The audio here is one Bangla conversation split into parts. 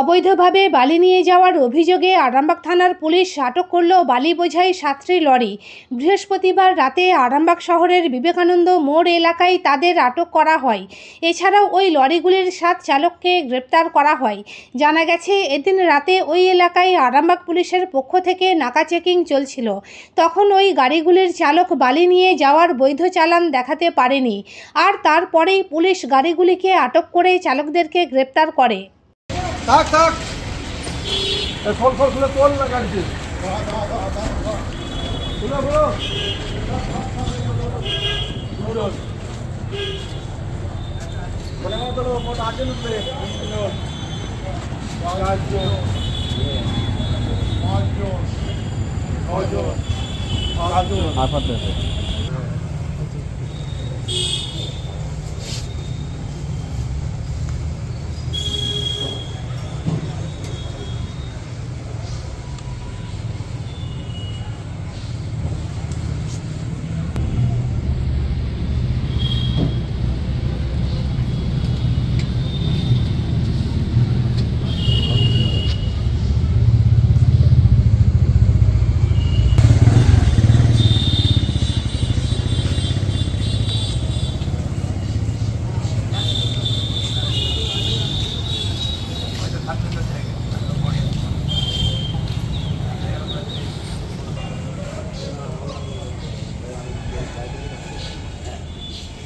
অবৈধভাবে বালি নিয়ে যাওয়ার অভিযোগে আরামবাগ থানার পুলিশ আটক করল বালি বোঝাই সাতটি লরি। বৃহস্পতিবার রাতে আরামবাগ শহরের বিবেকানন্দ মোড় এলাকায় তাদের আটক করা হয়। এছাড়াও ওই লরিগুলির সাত চালককে গ্রেপ্তার করা হয়। জানা গেছে, এদিন রাতে ওই এলাকায় আরামবাগ পুলিশের পক্ষ থেকে নাকা চেকিং চলছিল। তখন ওই গাড়িগুলির চালক বালি নিয়ে যাওয়ার বৈধ চালান দেখাতে পারেনি। আর তারপরেই পুলিশ গাড়িগুলিকে আটক করে চালকদেরকে গ্রেপ্তার করে। থাক থাক। ফল ফল খুলে তোল না গাড়িতে। খুলো খুলো। বলে মতো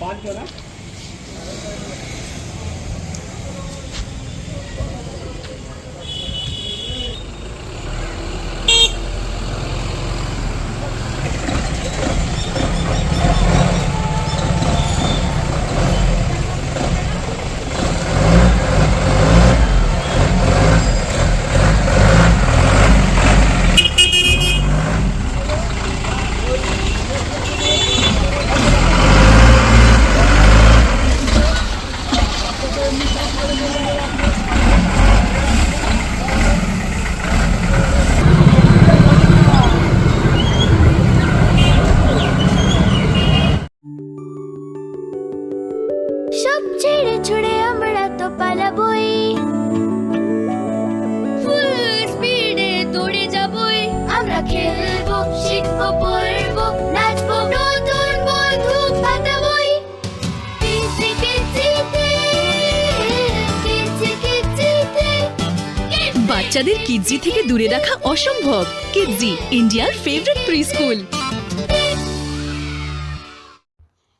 पाँच हो रहा ছেড়ে ছুড়ে আমরা তো পালাবই। দৌড়ে যাবই। আমরা বাচ্চাদের কিডজি থেকে দূরে রাখা অসম্ভব। কিডজি, ইন্ডিয়ার ফেভারিট প্রি স্কুল